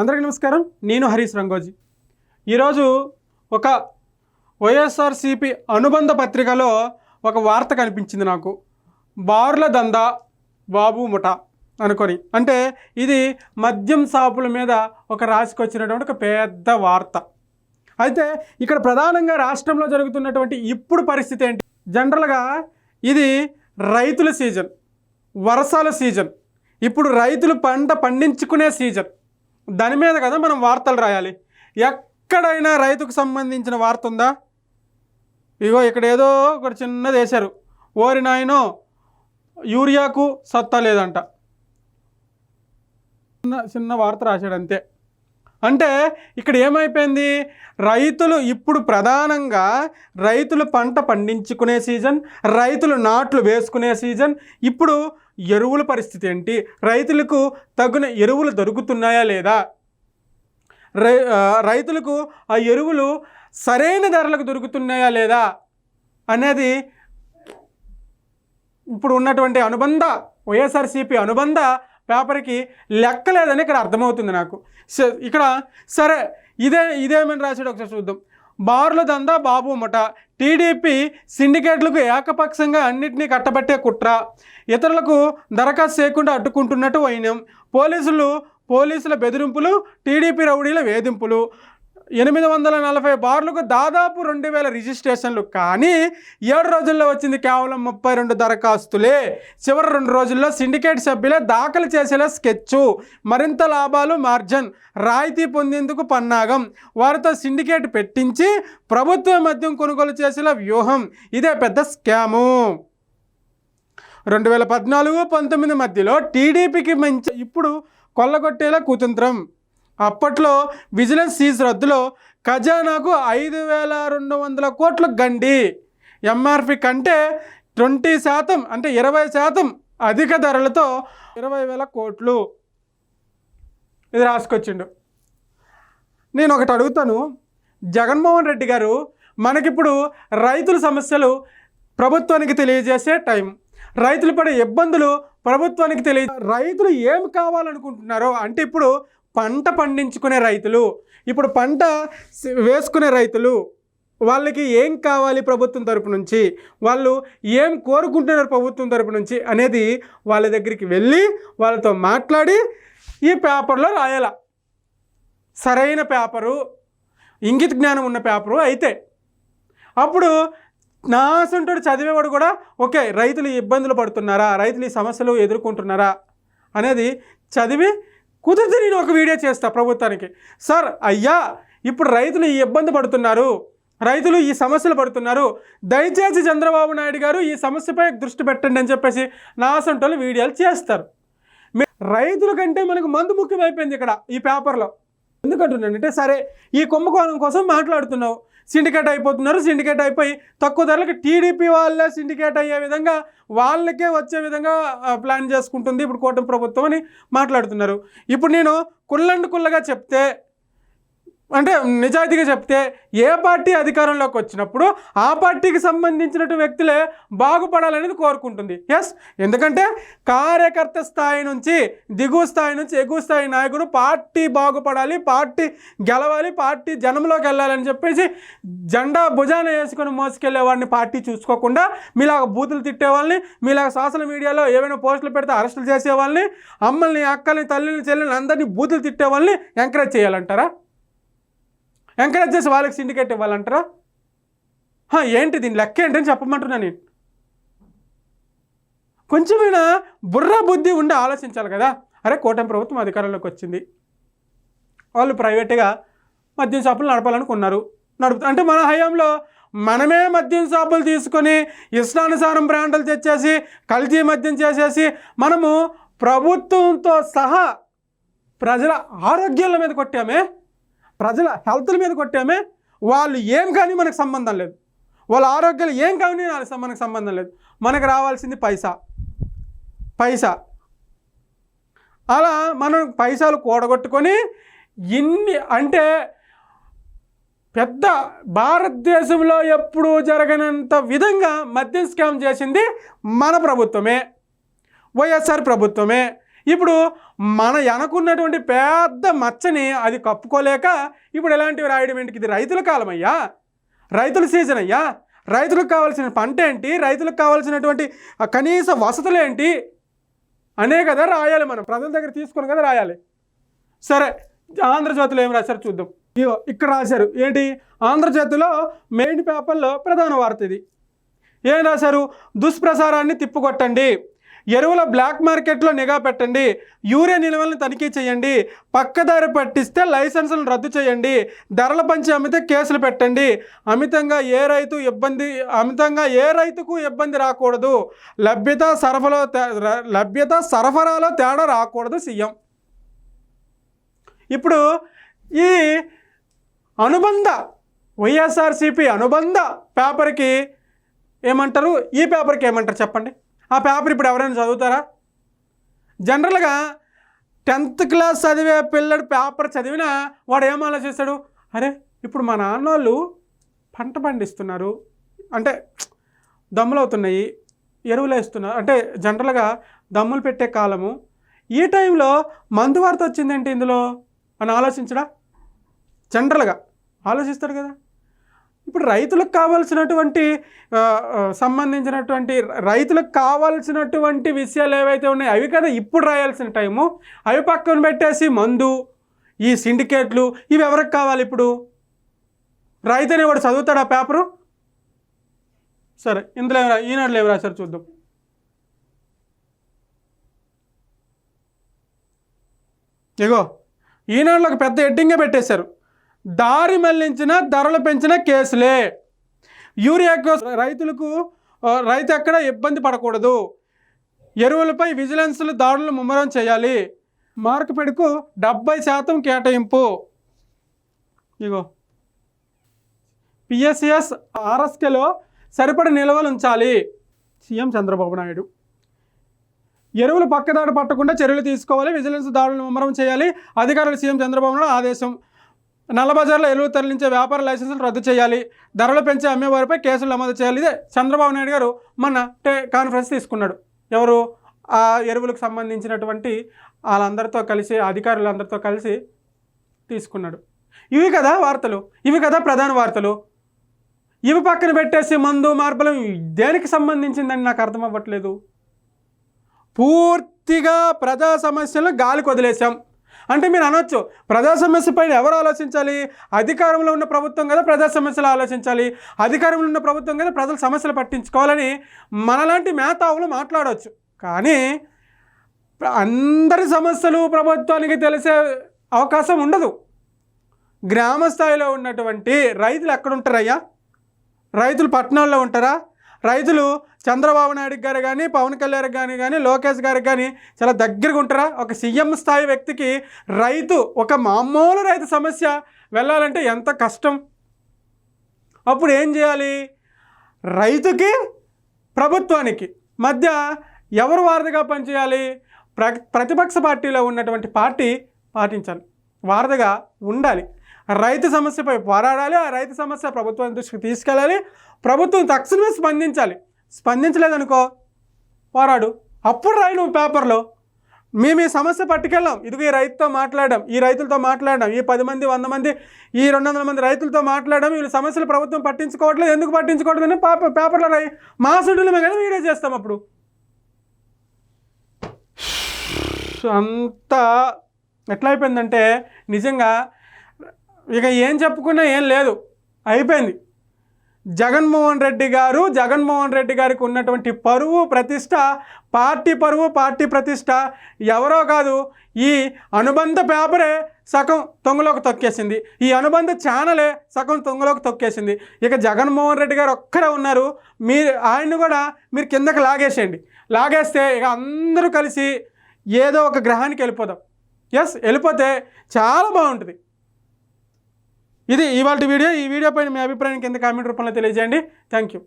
అందరికీ నమస్కారం. నేను హరీష్ రంగోజీ. ఈరోజు ఒక వైఎస్ఆర్సిపి అనుబంధ పత్రికలో ఒక వార్త కనిపించింది నాకు. బార్ల దందా బాబు ముఠ అనుకొని. అంటే ఇది మద్యం షాపుల మీద ఒక రాసుకొచ్చినటువంటి ఒక పెద్ద వార్త. అయితే ఇక్కడ ప్రధానంగా రాష్ట్రంలో జరుగుతున్నటువంటి ఇప్పుడు పరిస్థితి ఏంటి? జనరల్గా ఇది రైతుల సీజన్ వర్షాల సీజన్. ఇప్పుడు రైతులు పంట పండించుకునే సీజన్. దాని మీద కదా మనం వార్తలు రాయాలి. ఎక్కడైనా రైతుకు సంబంధించిన వార్త ఉందా? ఇగో ఇక్కడ ఏదో ఒకటి చిన్నది వేశారు. ఓరి నాయనో యూరియాకు సత్తా లేదంట. చిన్న చిన్న వార్త రాశాడు అంతే. అంటే ఇక్కడ ఏమైపోయింది? రైతులు ఇప్పుడు ప్రధానంగా రైతులు పంట పండించుకునే సీజన్ రైతులు నాట్లు వేసుకునే సీజన్ ఇప్పుడు ఎరువుల పరిస్థితి ఏంటి? రైతులకు తగిన ఎరువులు దొరుకుతున్నాయా లేదా? రై రైతులకు ఆ ఎరువులు సరైన ధరలకు దొరుకుతున్నాయా లేదా అనేది ఇప్పుడు ఉన్నటువంటి అనుబంధ వైఎస్ఆర్సీపీ అనుబంధ పేపర్కి లెక్కలేదని ఇక్కడ అర్థమవుతుంది నాకు. సో ఇక్కడ సరే ఇదే ఇదేమని రాశాడు ఒకసారి చూద్దాం. బార్ల దందా బాబు ముఠ టీడీపీ సిండికేట్లకు ఏకపక్షంగా అన్నింటినీ కట్టబట్టే కుట్ర. ఇతరులకు దరఖాస్తు చేయకుండా అడ్డుకుంటున్నట్టు వైనం. పోలీసులు పోలీసుల బెదిరింపులు టీడీపీ రౌడీల వేధింపులు. ఎనిమిది వందల నలభై బార్లకు దాదాపు రెండు వేల రిజిస్ట్రేషన్లు కానీ ఏడు రోజుల్లో వచ్చింది కేవలం ముప్పై రెండు దరఖాస్తులే. చివరి రెండు రోజుల్లో సిండికేట్ సభ్యులే దాఖలు చేసేలా స్కెచ్చు. మరింత లాభాలు మార్జన్ రాయితీ పొందేందుకు పన్నాగం. వారితో సిండికేట్ పెట్టించి ప్రభుత్వ మద్యం కొనుగోలు చేసేలా వ్యూహం. ఇదే పెద్ద స్కాము. రెండు వేల పద్నాలుగు పంతొమ్మిది మధ్యలో టీడీపీకి మంచి ఇప్పుడు కొల్లగొట్టేలా కుతంత్రం. అప్పట్లో విజిలెన్స్ సీజ్ రద్దులో ఖజానాకు ఐదు వేల రెండు వందల కోట్ల గండి. ఎంఆర్పి కంటే ట్వంటీ శాతం అంటే ఇరవై శాతం అధిక ధరలతో ఇరవై వేల కోట్లు. ఇది రాసుకొచ్చిండు. నేను ఒకటి అడుగుతాను. జగన్మోహన్ రెడ్డి గారు మనకిప్పుడు రైతుల సమస్యలు ప్రభుత్వానికి తెలియజేసే టైం. రైతులు పడే ఇబ్బందులు ప్రభుత్వానికి తెలియ రైతులు ఏం కావాలనుకుంటున్నారో అంటే ఇప్పుడు పంట పండించుకునే రైతులు ఇప్పుడు పంట వేసుకునే రైతులు వాళ్ళకి ఏం కావాలి ప్రభుత్వం తరపు నుంచి? వాళ్ళు ఏం కోరుకుంటున్నారు ప్రభుత్వం తరపు నుంచి అనేది వాళ్ళ దగ్గరికి వెళ్ళి వాళ్ళతో మాట్లాడి ఈ పేపర్లో రాయాల. సరైన పేపరు ఇంగిత జ్ఞానం ఉన్న పేపరు అయితే. అప్పుడు నా అసంటోడు చదివేవాడు కూడా ఓకే రైతులు ఇబ్బందులు పడుతున్నారా? రైతులు ఈ సమస్యలు ఎదుర్కొంటున్నారా? అనేది చదివి కుదిరితే నేను ఒక వీడియో చేస్తా ప్రభుత్వానికి. సార్ అయ్యా ఇప్పుడు రైతులు ఈ ఇబ్బంది పడుతున్నారు. రైతులు ఈ సమస్యలు పడుతున్నారు. దయచేసి చంద్రబాబు నాయుడు గారు ఈ సమస్యపై దృష్టి పెట్టండి అని చెప్పేసి నా అసంటోళ్ళు వీడియోలు చేస్తారు. రైతుల కంటే మనకు మందు ముఖ్యమైపోయింది ఇక్కడ ఈ పేపర్లో. ఎందుకంటున్నానంటే సరే ఈ కుంభకోణం కోసం మాట్లాడుతున్నావు. సిండికేట్ అయిపోతున్నారు సిండికేట్ అయిపోయి తక్కువ ధరలకు టీడీపీ వాళ్ళే సిండికేట్ అయ్యే విధంగా వాళ్ళకే వచ్చే విధంగా ప్లాన్ చేసుకుంటుంది ఇప్పుడు కూటమి ప్రభుత్వం అని మాట్లాడుతున్నారు. ఇప్పుడు నేను కుల్లండి కుల్లగా చెప్తే అంటే నిజాయితీగా చెప్తే ఏ పార్టీ అధికారంలోకి వచ్చినప్పుడు ఆ పార్టీకి సంబంధించినటువంటి వ్యక్తులే బాగుపడాలనేది కోరుకుంటుంది. ఎస్ ఎందుకంటే కార్యకర్త స్థాయి నుంచి దిగువ స్థాయి నుంచి ఎగువ స్థాయి నాయకుడు పార్టీ బాగుపడాలి పార్టీ గెలవాలి పార్టీ జనంలోకి వెళ్ళాలని చెప్పేసి జెండా భుజాన వేసుకొని మోసుకెళ్ళే వాడిని పార్టీ చూసుకోకుండా మీలాగా బూతులు తిట్టేవాళ్ళని మీలాగా సోషల్ మీడియాలో ఏమైనా పోస్టులు పెడితే అరెస్టులు చేసేవాళ్ళని అమ్మల్ని అక్కల్ని తల్లిని చెల్లెల్ని అందరినీ బూతులు తిట్టేవాళ్ళని ఎంకరేజ్ చేయాలంటారా? ఎంకరేజ్ చేసి వాళ్ళకి సిండికేట్ ఇవ్వాలంటారా? ఏంటి దీని లెక్క ఏంటని చెప్పమంటున్నా నేను. కొంచెమైనా బుర్ర బుద్ధి ఉండి ఆలోచించాలి కదా. అరే కూటమి ప్రభుత్వం అధికారంలోకి వచ్చింది. వాళ్ళు ప్రైవేట్గా మద్యం షాపులు నడపాలనుకున్నారు నడుపు అంటే మన హయాంలో మనమే మద్యం షాపులు తీసుకొని ఇష్టానుసారం బ్రాండ్లు తెచ్చేసి కల్తీ మద్యం చేసేసి మనము ప్రభుత్వంతో సహా ప్రజల ఆరోగ్యాల మీద కొట్టామే. ప్రజల హెల్త్ల మీద కొట్టామే వాళ్ళు ఏం కానీ మనకు సంబంధం లేదు. వాళ్ళ ఆరోగ్యాలు ఏం కానీ వాళ్ళ- మనకు సంబంధం లేదు. మనకు రావాల్సింది పైసా. పైసా. అలా మనం పైసలు కూడగొట్టుకొని ఇన్ని అంటే పెద్ద భారతదేశంలో ఎప్పుడూ జరగనంత విధంగా మద్యం స్కామ్ చేసింది మన ప్రభుత్వమే వైఎస్ఆర్ ప్రభుత్వమే. ఇప్పుడు మన వెనకున్నటువంటి పెద్ద మచ్చని అది కప్పుకోలేక ఇప్పుడు ఎలాంటివి రాయడం ఏంటి ఇది రైతుల కాలం అయ్యా రైతుల సీజన్ అయ్యా. రైతులకు కావాల్సిన పంట ఏంటి? రైతులకు కావాల్సినటువంటి కనీస వసతులు ఏంటి? అనే కదా రాయాలి మనం. ప్రజల దగ్గర తీసుకొని కదా రాయాలి. సరే ఆంధ్రజ్యోతిలో ఏం రాశారు చూద్దాం. ఇగో ఇక్కడ రాశారు. ఏంటి? ఆంధ్రజ్యోతిలో మెయిన్ పేపర్లో ప్రధాన వార్త ఇది. ఏం రాశారు? దుష్ప్రసారాన్ని తిప్పుకొట్టండి. ఎరువుల బ్లాక్ మార్కెట్లో నిఘా పెట్టండి. యూరియా నిల్వలను తనిఖీ చేయండి. పక్కదారి పట్టిస్తే లైసెన్సులను రద్దు చేయండి. ధరల పంచి అమ్మితే కేసులు పెట్టండి. అమితంగా ఏ రైతు ఇబ్బంది అమితంగా ఏ రైతుకు ఇబ్బంది రాకూడదు. లభ్యత సరఫరా తే- లభ్యత సరఫరాలో తేడా రాకూడదు సీఎం. ఇప్పుడు ఈ అనుబంధ వైఎస్ఆర్సిపి అనుబంధ పేపర్కి ఏమంటారు? ఈ పేపర్కి ఏమంటారు చెప్పండి? ఆ పేపర్ ఇప్పుడు ఎవరైనా చదువుతారా? జనరల్గా టెన్త్ క్లాస్ చదివే పిల్లడు పేపర్ చదివినా వాడు ఏం ఆలోచిస్తాడు? అరే ఇప్పుడు మా నాన్న వాళ్ళు పంట పండిస్తున్నారు. అంటే దమ్ములు అవుతున్నాయి ఎరువులు వేస్తున్నారు. అంటే జనరల్గా దమ్ములు పెట్టే కాలము. ఈ టైంలో మందు వార్త వచ్చిందేంటి ఇందులో? అని ఆలోచించడా? జనరల్గా ఆలోచిస్తాడు కదా. ఇప్పుడు రైతులకు కావాల్సినటువంటి సంబంధించినటువంటి రైతులకు కావాల్సినటువంటి విషయాలు ఏవైతే ఉన్నాయో అవి కదా ఇప్పుడు రాయాల్సిన టైము. అవి పక్కన పెట్టేసి మందు ఈ సిండికేట్లు ఇవి ఎవరికి కావాలి ఇప్పుడు? రైతు అనేవాడు చదువుతాడు ఆ పేపరు? సరే ఇందులో రా- ఈనాడులో ఏమి రాశారు చూద్దాం. ఇగో ఈనాడులో ఒక పెద్ద హెడ్డింగే పెట్టేశారు. దారి మళ్ళించిన ధరలు పెంచిన కేసులే. యూరియా రైతులకు రైతు ఎక్కడ ఇబ్బంది పడకూడదు. ఎరువులపై విజిలెన్స్లు దాడులు ముమ్మరం చేయాలి. మార్కెట్కు డెబ్బై శాతం కేటాయింపు. ఇగో. పిఎస్సిఎస్ ఆర్ఎస్కేలో సరిపడ నిల్వలు ఉంచాలి. సీఎం చంద్రబాబు నాయుడు. ఎరువులు పక్కదాడి పట్టకుండా చర్యలు తీసుకోవాలి. విజిలెన్స్ దాడులను ముమ్మరం చేయాలి. అధికారులు సీఎం చంద్రబాబు నాయుడు ఆదేశం నల్లబజార్లో ఎరువులు తరలించే వ్యాపార లైసెన్సులు రద్దు చేయాలి. ధరలు పెంచే అమ్మేవారిపై కేసులు నమోదు చేయాలి. ఇదే చంద్రబాబు నాయుడు గారు మన టే కాన్ఫరెన్స్ తీసుకున్నాడు. ఎవరు? ఆ ఎరువులకు సంబంధించినటువంటి వాళ్ళందరితో కలిసి అధికారులందరితో కలిసి తీసుకున్నాడు. ఇవి కదా వార్తలు. ఇవి కదా ప్రధాన వార్తలు. ఇవి పక్కన పెట్టేసి మందు మార్పులు దేనికి సంబంధించిందని నాకు అర్థం అవ్వట్లేదు. పూర్తిగా ప్రజా సమస్యలను గాలికి వదిలేశాం. అంటే మీరు అనొచ్చు ప్రజా సమస్య పైన ఎవరు ఆలోచించాలి? అధికారంలో ఉన్న ప్రభుత్వం కదా ప్రజా సమస్యలు ఆలోచించాలి. అధికారంలో ఉన్న ప్రభుత్వం కదా ప్రజల సమస్యలు పట్టించుకోవాలని మనలాంటి మేతావులు మాట్లాడవచ్చు కానీ అందరి సమస్యలు ప్రభుత్వానికి తెలిసే అవకాశం ఉండదు. గ్రామ స్థాయిలో ఉన్నటువంటి రైతులు ఎక్కడ ఉంటారయ్యా రైతులు పట్టణాల్లో ఉంటారా? రైతులు చంద్రబాబు నాయుడు గారు కానీ పవన్ కళ్యాణ్ గారు కానీ లోకేష్ గారికి కానీ చాలా దగ్గరగా ఉంటారా? ఒక సీఎం స్థాయి వ్యక్తికి రైతు ఒక మామూలు రైతు సమస్య వెళ్ళాలంటే ఎంత కష్టం? అప్పుడు ఏం చేయాలి? రైతుకి ప్రభుత్వానికి మధ్య ఎవరు వారధిగా పనిచేయాలి? ప్ర ప్రతిపక్ష పార్టీలో ఉన్నటువంటి పార్టీ పాటించాలి. వారధిగా ఉండాలి. రైతు సమస్యపై పోరాడాలి. ఆ రైతు సమస్య ప్రభుత్వం దృష్టికి తీసుకెళ్ళాలి. ప్రభుత్వం తక్షణమే స్పందించాలి. స్పందించలేదనుకో. పోరాడు. అప్పుడు రాయి నువ్వు పేపర్లో. మేము ఈ సమస్య పట్టుకెళ్ళాం. ఇదిగో ఈ రైతుతో మాట్లాడడం ఈ రైతులతో మాట్లాడడం ఈ పది మంది వంద మంది ఈ రెండు వందల మంది రైతులతో మాట్లాడడం వీళ్ళ సమస్యలు ప్రభుత్వం పట్టించుకోవట్లేదు. ఎందుకు పట్టించుకోవట్లేదు అని పేపర్ పేపర్లో రాయి. మా సుడ్డులమే కదా వీడియో చేస్తాం అప్పుడు. అంతా ఎట్లా అయిపోయిందంటే నిజంగా ఇక ఏం చెప్పుకున్నా ఏం లేదు. అయిపోయింది. జగన్మోహన్ రెడ్డి గారు జగన్మోహన్ రెడ్డి గారికి ఉన్నటువంటి పరువు ప్రతిష్ట పార్టీ పరువు పార్టీ ప్రతిష్ట ఎవరో కాదు ఈ అనుబంధ పేపరే సగం తొంగలోకి తొక్కేసింది. ఈ అనుబంధ ఛానలే సగం తొంగలోకి తొక్కేసింది. ఇక జగన్మోహన్ రెడ్డి గారు ఒక్కరే ఉన్నారు. మీరు ఆయన్ని కూడా మీరు కిందకి లాగేసేయండి. లాగేస్తే ఇక అందరూ కలిసి ఏదో ఒక గ్రహానికి వెళ్ళిపోదాం. ఎస్ వెళ్ళిపోతే చాలా బాగుంటుంది. ఇది ఇవాళ వీడియో. ఈ వీడియో పైన మీ అభిప్రాయం కింద కామెంట్ రూపంలో తెలియజేయండి. Thank you